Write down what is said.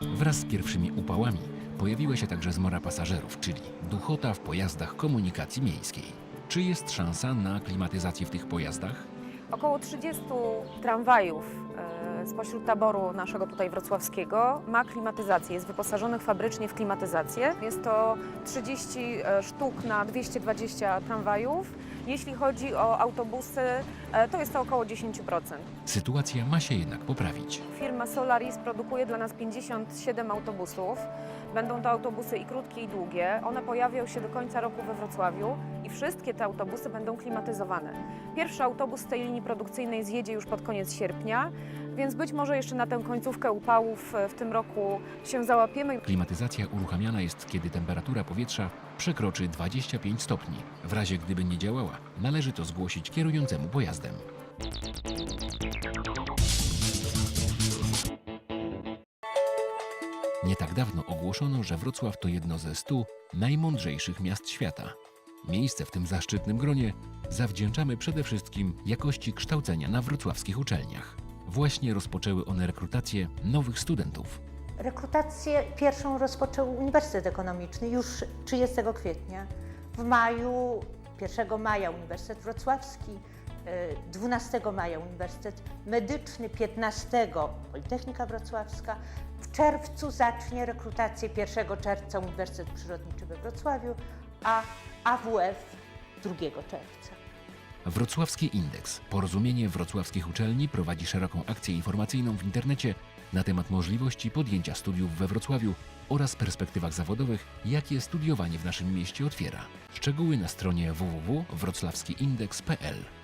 Wraz z pierwszymi upałami pojawiła się także zmora pasażerów, czyli duchota w pojazdach komunikacji miejskiej. Czy jest szansa na klimatyzację w tych pojazdach? Około 30 tramwajów e, spośród taboru naszego tutaj wrocławskiego ma klimatyzację, jest wyposażonych fabrycznie w klimatyzację. Jest to 30 e, sztuk na 220 tramwajów. Jeśli chodzi o autobusy, e, to jest to około 10%. Sytuacja ma się jednak poprawić. Firma Solaris produkuje dla nas 57 autobusów. Będą to autobusy i krótkie, i długie. One pojawią się do końca roku we Wrocławiu i wszystkie te autobusy będą klimatyzowane. Pierwszy autobus z tej linii produkcyjnej zjedzie już pod koniec sierpnia, więc być może jeszcze na tę końcówkę upałów e, w tym roku się załapiemy. Klimatyzacja uruchamiana jest, kiedy temperatura powietrza przekroczy 25 stopni. W razie gdyby nie działała, należy to zgłosić kierującemu pojazdem. Nie tak dawno ogłoszono, że Wrocław to jedno ze stu najmądrzejszych miast świata. Miejsce w tym zaszczytnym gronie zawdzięczamy przede wszystkim jakości kształcenia na wrocławskich uczelniach. Właśnie rozpoczęły one rekrutację nowych studentów. Rekrutację pierwszą rozpoczął Uniwersytet Ekonomiczny już 30 kwietnia. W maju, 1 maja Uniwersytet Wrocławski, e, 12 maja Uniwersytet Medyczny, 15 Politechnika Wrocławska. W czerwcu zacznie rekrutację 1 czerwca Uniwersytet Przyrodniczy we Wrocławiu, a AWF 2 czerwca. Wrocławski Indeks, porozumienie wrocławskich uczelni, prowadzi szeroką akcję informacyjną w internecie na temat możliwości podjęcia studiów we Wrocławiu oraz perspektywach zawodowych, jakie studiowanie w naszym mieście otwiera. Szczegóły na stronie www.wrocławskiindeks.pl.